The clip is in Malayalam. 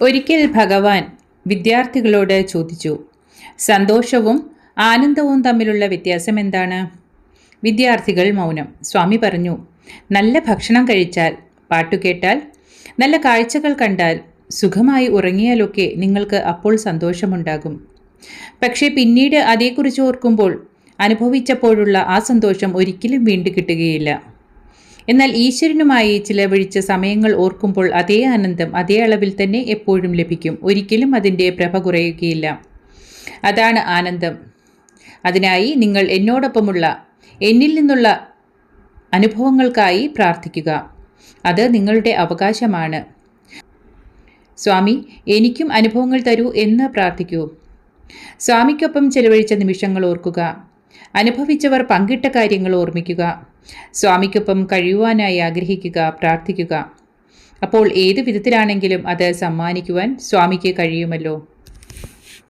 ഒരിക്കൽ ഭഗവാൻ വിദ്യാർത്ഥികളോട് ചോദിച്ചു സന്തോഷവും ആനന്ദവും തമ്മിലുള്ള വ്യത്യാസം എന്താണ്? വിദ്യാർത്ഥികൾ മൗനം. സ്വാമി പറഞ്ഞു നല്ല ഭക്ഷണം കഴിച്ചാൽ പാട്ടുകേട്ടാൽ നല്ല കാഴ്ചകൾ കണ്ടാൽ സുഖമായി ഉറങ്ങിയാലൊക്കെ നിങ്ങൾക്ക് അപ്പോൾ സന്തോഷമുണ്ടാകും. പക്ഷേ പിന്നീട് അതേക്കുറിച്ച് ഓർക്കുമ്പോൾ അനുഭവിച്ചപ്പോഴുള്ള ആ സന്തോഷം ഒരിക്കലും വീണ്ടും കിട്ടുകയില്ല. എന്നാൽ ഈശ്വരനുമായി ചിലവഴിച്ച സമയങ്ങൾ ഓർക്കുമ്പോൾ അതേ ആനന്ദം അതേ അളവിൽ തന്നെ എപ്പോഴും ലഭിക്കും. ഒരിക്കലും അതിന്റെ പ്രഭ കുറയുകയില്ല. അതാണ് ആനന്ദം. അതിനായി നിങ്ങൾ എന്നോടൊപ്പമുള്ള എന്നിൽ നിന്നുള്ള അനുഭവങ്ങൾക്കായി പ്രാർത്ഥിക്കുക. അത് നിങ്ങളുടെ അവകാശമാണ്. സ്വാമി എനിക്കും അനുഭവങ്ങൾ തരൂ എന്ന് പ്രാർത്ഥിക്കൂ. സ്വാമിക്കൊപ്പം ചെലവഴിച്ച നിമിഷങ്ങൾ ഓർക്കുക. അനുഭവിച്ചവർ പങ്കിട്ട കാര്യങ്ങൾ ഓർമ്മിക്കുക. സ്വാമിക്കൊപ്പം കഴിയുവാനായി ആഗ്രഹിക്കുക പ്രാർത്ഥിക്കുക. അപ്പോൾ ഏത് വിധത്തിലാണെങ്കിലും അത് സമ്മാനിക്കുവാൻ സ്വാമിക്ക് കഴിയുമല്ലോ.